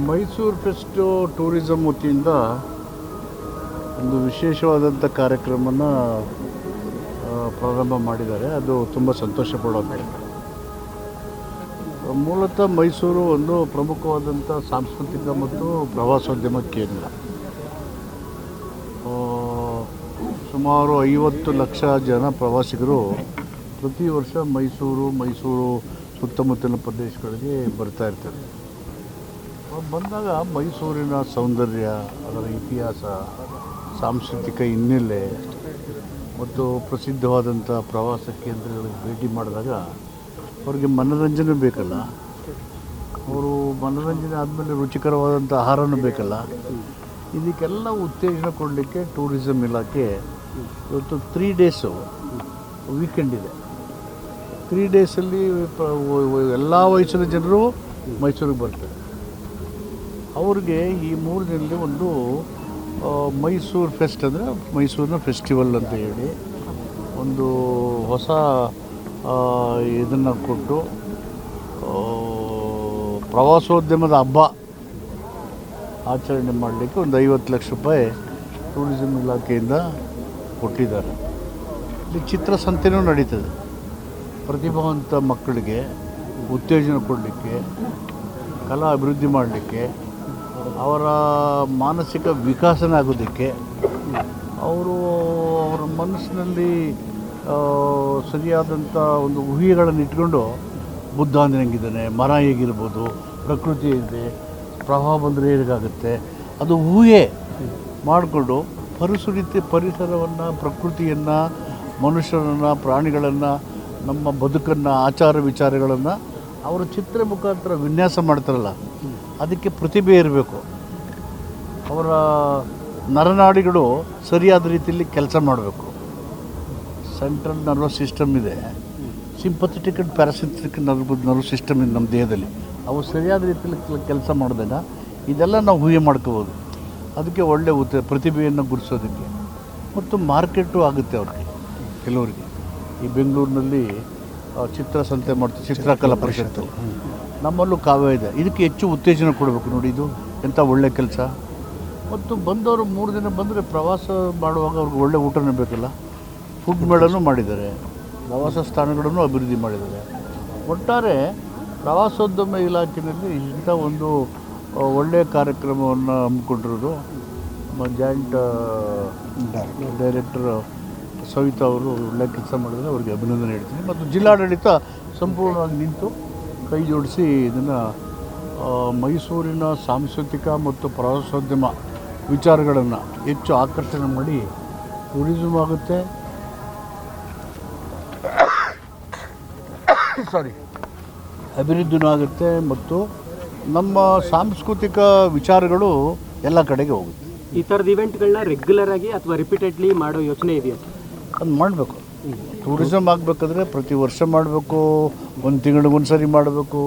Mysuru fest tourism ವತಿಯಿಂದ ಒಂದು ವಿಶೇಷವಾದಂಥ ಕಾರ್ಯಕ್ರಮನ ಪ್ರಾರಂಭ ಮಾಡಿದ್ದಾರೆ. ಅದು ತುಂಬ ಸಂತೋಷ ಪಡೋದು ಮೂಲತಃ ಮೈಸೂರು ಒಂದು ಪ್ರಮುಖವಾದಂಥ ಸಾಂಸ್ಕೃತಿಕ ಮತ್ತು ಪ್ರವಾಸೋದ್ಯಮ ಕೇಂದ್ರ. ಸುಮಾರು ಐವತ್ತು ಲಕ್ಷ ಜನ ಪ್ರವಾಸಿಗರು ಪ್ರತಿ ವರ್ಷ ಮೈಸೂರು ಮೈಸೂರು ಸುತ್ತಮುತ್ತಲಿನ ಪ್ರದೇಶಗಳಿಗೆ ಬರ್ತಾ ಇರ್ತಾರೆ. ಬಂದಾಗ ಮೈಸೂರಿನ ಸೌಂದರ್ಯ, ಅದರ ಇತಿಹಾಸ, ಸಾಂಸ್ಕೃತಿಕ ಹಿನ್ನೆಲೆ ಮತ್ತು ಪ್ರಸಿದ್ಧವಾದಂಥ ಪ್ರವಾಸ ಕೇಂದ್ರಗಳಿಗೆ ಭೇಟಿ ಮಾಡಿದಾಗ ಅವ್ರಿಗೆ ಮನೋರಂಜನೆ ಬೇಕಲ್ಲ. ಅವರು ಮನೋರಂಜನೆ ಆದಮೇಲೆ ರುಚಿಕರವಾದಂಥ ಆಹಾರನೂ ಬೇಕಲ್ಲ. ಇದಕ್ಕೆಲ್ಲ ಉತ್ತೇಜನ ಕೊಡಲಿಕ್ಕೆ ಟೂರಿಸಂ ಇಲಾಖೆ ಇವತ್ತು ತ್ರೀ ಡೇಸು ವೀಕೆಂಡ್ ಇದೆ. ತ್ರೀ ಡೇಸಲ್ಲಿ ಎಲ್ಲ ವಯಸ್ಸಿನ ಜನರು ಮೈಸೂರಿಗೆ ಬರ್ತಾರೆ. ಅವ್ರಿಗೆ ಈ ಮೂರು ದಿನದ ಒಂದು ಮೈಸೂರು ಫೆಸ್ಟ್ ಅಂದರೆ ಮೈಸೂರಿನ ಫೆಸ್ಟಿವಲ್ ಅಂತ ಹೇಳಿ ಒಂದು ಹೊಸ ಇದನ್ನು ಕೊಟ್ಟು ಪ್ರವಾಸೋದ್ಯಮದ ಹಬ್ಬ ಆಚರಣೆ ಮಾಡಲಿಕ್ಕೆ ಒಂದು ಐವತ್ತು ಲಕ್ಷ ರೂಪಾಯಿ ಟೂರಿಸಂ ಇಲಾಖೆಯಿಂದ ಕೊಟ್ಟಿದ್ದಾರೆ. ಇಲ್ಲಿ ಚಿತ್ರಸಂತೆನೂ ನಡೀತದೆ. ಪ್ರತಿಭಾವಂತ ಮಕ್ಕಳಿಗೆ ಉತ್ತೇಜನ ಕೊಡಲಿಕ್ಕೆ, ಕಲಾ ಅಭಿವೃದ್ಧಿ ಮಾಡಲಿಕ್ಕೆ ಅವರ ಮಾನಸಿಕ ವಿಕಾಸನ ಆಗೋದಕ್ಕೆ ಅವರು ಅವರ ಮನಸ್ಸಿನಲ್ಲಿ ಸರಿಯಾದಂಥ ಒಂದು ಊಹೆಗಳನ್ನು ಇಟ್ಕೊಂಡು ಬುದ್ಧ ಅಂದ್ರೆ ಮರ ಹೇಗಿರ್ಬೋದು, ಪ್ರಕೃತಿ ಇದೆ ಪ್ರವಾಹ ಬಂದರೆ ಹೇಗಾಗುತ್ತೆ, ಅದು ಊಹೆ ಮಾಡಿಕೊಂಡು ಪರಿಸರಿತಿ ಪರಿಸರವನ್ನು, ಪ್ರಕೃತಿಯನ್ನು ಮನುಷ್ಯರನ್ನು ಪ್ರಾಣಿಗಳನ್ನು, ನಮ್ಮ ಬದುಕನ್ನು, ಆಚಾರ ವಿಚಾರಗಳನ್ನು ಅವರ ಚಿತ್ರ ಮುಖಾಂತರ ವಿನ್ಯಾಸ ಮಾಡ್ತಾರಲ್ಲ, ಅದಕ್ಕೆ ಪ್ರತಿಭೆ ಇರಬೇಕು. ಅವರ ನರನಾಡಿಗಳು ಸರಿಯಾದ ರೀತಿಯಲ್ಲಿ ಕೆಲಸ ಮಾಡಬೇಕು. ಸೆಂಟ್ರಲ್ ನರ್ವಸ್ ಸಿಸ್ಟಮ್ ಇದೆ. Sympathetic and parasympathetic nerve nerve system ಇದೆ ನಮ್ಮ ದೇಹದಲ್ಲಿ. ಅವು ಸರಿಯಾದ ರೀತಿಯಲ್ಲಿ ಕೆಲಸ ಮಾಡಿದಾಗ ಇದೆಲ್ಲ ನಾವು ಊಹೆ ಮಾಡ್ಕೋಬೋದು. ಅದಕ್ಕೆ ಒಳ್ಳೆಯ ಉತ್ತ ಪ್ರತಿಭೆಯನ್ನು ಗುರುಸೋದಕ್ಕೆ ಮತ್ತು ಮಾರ್ಕೆಟು ಆಗುತ್ತೆ ಅವ್ರಿಗೆ, ಕೆಲವರಿಗೆ. ಈ ಬೆಂಗಳೂರಿನಲ್ಲಿ ಚಿತ್ರಸಂತೆ ಮಾಡ್ತೀವಿ ಚಿತ್ರಕಲಾ ಪರಿಷತ್ತು. ನಮ್ಮಲ್ಲೂ ಕಾವ್ಯ ಇದೆ. ಇದಕ್ಕೆ ಹೆಚ್ಚು ಉತ್ತೇಜನ ಕೊಡಬೇಕು ನೋಡಿ ಇದು. ಎಂಥ ಒಳ್ಳೆ ಕೆಲಸ. ಮತ್ತು ಬಂದವರು ಮೂರು ದಿನ ಬಂದರೆ ಪ್ರವಾಸ ಮಾಡುವಾಗ ಅವ್ರಿಗೆ ಒಳ್ಳೆ ಊಟನೇ ಬೇಕಲ್ಲ. ಫುಡ್ ಮೇಳನು ಮಾಡಿದ್ದಾರೆ. ಪ್ರವಾಸ ಸ್ಥಾನಗಳನ್ನು ಅಭಿವೃದ್ಧಿ ಮಾಡಿದ್ದಾರೆ. ಒಟ್ಟಾರೆ ಪ್ರವಾಸೋದ್ಯಮ ಇಲಾಖೆಯಲ್ಲಿ ಇಂಥ ಒಂದು ಒಳ್ಳೆಯ ಕಾರ್ಯಕ್ರಮವನ್ನು ಹಮ್ಮಿಕೊಂಡಿರೋದು ನಮ್ಮ ಜಾಯಿಂಟ್ ಡೈರೆಕ್ಟರ್ ಸವಿತಾ ಅವರು ಒಳ್ಳೆ ಕೆಲಸ ಮಾಡಿದರೆ ಅವರಿಗೆ ಅಭಿನಂದನೆ ಹೇಳ್ತೀನಿ. ಮತ್ತು ಜಿಲ್ಲಾಡಳಿತ ಸಂಪೂರ್ಣವಾಗಿ ನಿಂತು ಕೈ ಜೋಡಿಸಿ ಇದನ್ನು ಮೈಸೂರಿನ ಸಾಂಸ್ಕೃತಿಕ ಮತ್ತು ಪ್ರವಾಸೋದ್ಯಮ ವಿಚಾರಗಳನ್ನು ಹೆಚ್ಚು ಆಕರ್ಷಣೆ ಮಾಡಿ ಟೂರಿಸಮ್ ಆಗುತ್ತೆ. ಸಾರಿ ಅಭಿವೃದ್ಧಿನೂ ಆಗುತ್ತೆ ಮತ್ತು ನಮ್ಮ ಸಾಂಸ್ಕೃತಿಕ ವಿಚಾರಗಳು ಎಲ್ಲ ಕಡೆಗೆ ಹೋಗುತ್ತೆ. ಈ ಥರದ ಇವೆಂಟ್ಗಳನ್ನ ರೆಗ್ಯುಲರ್ ಆಗಿ ಅಥವಾ ರಿಪೀಟೆಡ್ಲಿ ಮಾಡೋ ಯೋಚನೆ ಇದೆಯಾ? ಅದು ಮಾಡಬೇಕು. ಟೂರಿಸಮ್ ಆಗಬೇಕಾದ್ರೆ ಪ್ರತಿ ವರ್ಷ ಮಾಡಬೇಕು, ಒಂದು ತಿಂಗಳಿಗೊಂದು ಸರಿ ಮಾಡಬೇಕು.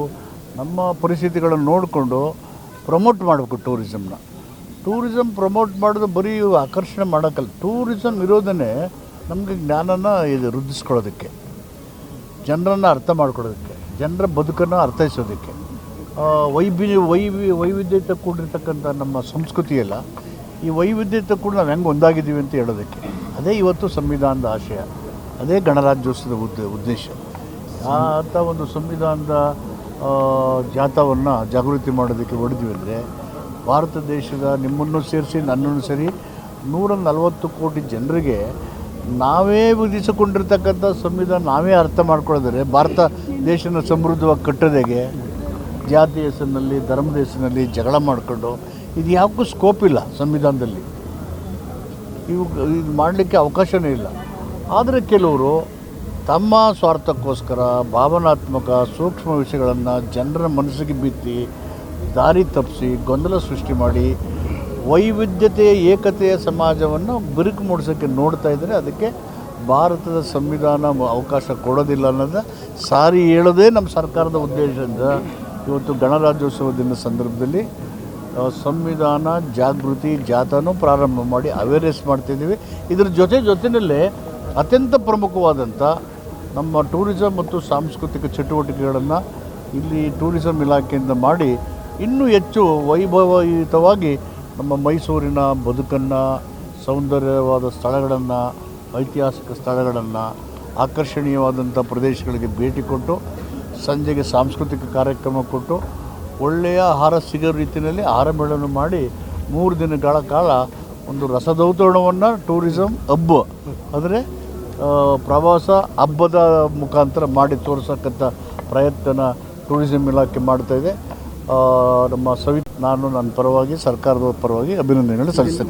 ನಮ್ಮ ಪರಿಸ್ಥಿತಿಗಳನ್ನು ನೋಡಿಕೊಂಡು ಪ್ರಮೋಟ್ ಮಾಡಬೇಕು ಟೂರಿಸಮ್ನ ಟೂರಿಸಮ್ ಪ್ರಮೋಟ್ ಮಾಡೋದು ಬರೀ ಆಕರ್ಷಣೆ ಮಾಡೋಕ್ಕಲ್ಲ. ಟೂರಿಸಮ್ ಇರೋದನ್ನೇ ನಮಗೆ ಜ್ಞಾನನ ಇದು ವೃದ್ಧಿಸ್ಕೊಳ್ಳೋದಕ್ಕೆ, ಜನರನ್ನು ಅರ್ಥ ಮಾಡ್ಕೊಳ್ಳೋದಕ್ಕೆ, ಜನರ ಬದುಕನ್ನು ಅರ್ಥೈಸೋದಕ್ಕೆ. ವೈಭಿ ವೈವಿ, ವೈವಿಧ್ಯತೆ ಕೂಡಿರ್ತಕ್ಕಂಥ ನಮ್ಮ ಸಂಸ್ಕೃತಿಯೆಲ್ಲ ಈ ವೈವಿಧ್ಯತೆ ಕೂಡ ನಾವು ಹೆಂಗೆ ಒಂದಾಗಿದ್ದೀವಿ ಅಂತ ಹೇಳೋದಕ್ಕೆ. ಅದೇ ಇವತ್ತು ಸಂವಿಧಾನದ ಆಶಯ. ಅದೇ ಗಣರಾಜ್ಯೋತ್ಸವದ ಉದ್ದ, ಉದ್ದೇಶ. ಅಂಥ ಒಂದು ಸಂವಿಧಾನದ ಜಾಥವನ್ನು ಜಾಗೃತಿ ಮಾಡೋದಕ್ಕೆ ಹೊಡೆದ್ವಿ ಅಂದರೆ, ಭಾರತ ದೇಶದ ನಿಮ್ಮನ್ನು ಸೇರಿಸಿ ನನ್ನನ್ನು ಸೇರಿ ನೂರ ನಲವತ್ತು ಕೋಟಿ ಜನರಿಗೆ ನಾವೇ ವಿಧಿಸಿಕೊಂಡಿರ್ತಕ್ಕಂಥ ಸಂವಿಧಾನ ನಾವೇ ಅರ್ಥ ಮಾಡ್ಕೊಳ್ಳೋದ್ರೆ ಭಾರತ ದೇಶನ ಸಮೃದ್ಧವಾಗಿ ಕಟ್ಟೋದೇಗೆ ಜಾತಿ ಹೆಸರಿನಲ್ಲಿ, ಧರ್ಮದ ಹೆಸರಿನಲ್ಲಿ ಜಗಳ ಮಾಡಿಕೊಂಡು, ಇದು ಯಾಕೂ ಸ್ಕೋಪ್ ಇಲ್ಲ ಸಂವಿಧಾನದಲ್ಲಿ. ಇವು ಇದು ಮಾಡಲಿಕ್ಕೆ ಅವಕಾಶವೇ ಇಲ್ಲ. ಆದರೆ ಕೆಲವರು ತಮ್ಮ ಸ್ವಾರ್ಥಕ್ಕೋಸ್ಕರ, ಭಾವನಾತ್ಮಕ, ಸೂಕ್ಷ್ಮ ವಿಷಯಗಳನ್ನು ಜನರ ಮನಸ್ಸಿಗೆ ಬಿತ್ತಿ, ದಾರಿ ತಪ್ಪಿಸಿ, ಗೊಂದಲ ಸೃಷ್ಟಿ ಮಾಡಿ, ವೈವಿಧ್ಯತೆಯ ಏಕತೆಯ ಸಮಾಜವನ್ನು ಬಿರುಕು ಮೂಡಿಸೋಕ್ಕೆ ನೋಡ್ತಾ ಇದ್ದರೆ ಅದಕ್ಕೆ ಭಾರತದ ಸಂವಿಧಾನ ಅವಕಾಶ ಕೊಡೋದಿಲ್ಲ ಅನ್ನೋದು ಸಾರಿ ಹೇಳೋದೇ ನಮ್ಮ ಸರ್ಕಾರದ ಉದ್ದೇಶದಿಂದ. ಇವತ್ತು ಗಣರಾಜ್ಯೋತ್ಸವ ದಿನದ ಸಂದರ್ಭದಲ್ಲಿ ಸಂವಿಧಾನ, ಜಾಗೃತಿ, ಜಾಥಾನೂ ಪ್ರಾರಂಭ ಮಾಡಿ ಅವೇರ್ನೆಸ್ ಮಾಡ್ತಿದ್ದೀವಿ. ಇದರ ಜೊತೆ ಜೊತೆಯಲ್ಲೇ ಅತ್ಯಂತ ಪ್ರಮುಖವಾದಂಥ ನಮ್ಮ ಟೂರಿಸಂ ಮತ್ತು ಸಾಂಸ್ಕೃತಿಕ ಚಟುವಟಿಕೆಗಳನ್ನು ಇಲ್ಲಿ ಟೂರಿಸಂ ಇಲಾಖೆಯಿಂದ ಮಾಡಿ ಇನ್ನೂ ಹೆಚ್ಚು ವೈಭವಯುತವಾಗಿ ನಮ್ಮ ಮೈಸೂರಿನ ಬದುಕನ್ನು, ಸೌಂದರ್ಯವಾದ ಸ್ಥಳಗಳನ್ನು, ಐತಿಹಾಸಿಕ ಸ್ಥಳಗಳನ್ನು, ಆಕರ್ಷಣೀಯವಾದಂಥ ಪ್ರದೇಶಗಳಿಗೆ ಭೇಟಿ ಕೊಟ್ಟು, ಸಂಜೆಗೆ ಸಾಂಸ್ಕೃತಿಕ ಕಾರ್ಯಕ್ರಮ ಕೊಟ್ಟು ಒಳ್ಳೆಯ ಆಹಾರ ಸಿಗೋ ರೀತಿಯಲ್ಲಿ ಆಹಾರ ಮೇಳವನ್ನು ಮಾಡಿ ಮೂರು ದಿನಗಳ ಕಾಲ ಒಂದು ರಸದೌತಣವನ್ನು ಟೂರಿಸಂ ಹಬ್ಬ ಅಂದರೆ ಪ್ರವಾಸ ಹಬ್ಬದ ಮುಖಾಂತರ ಮಾಡಿ ತೋರಿಸಕ್ಕಂಥ ಪ್ರಯತ್ನ ಟೂರಿಸಂ ಇಲಾಖೆ ಮಾಡ್ತಾಯಿದೆ ನಮ್ಮ ಸವಿ ನಾನು ನನ್ನ ಪರವಾಗಿ, ಸರ್ಕಾರದ ಪರವಾಗಿ ಅಭಿನಂದನೆಗಳು ಸಲ್ಲಿಸ್ತೇನೆ.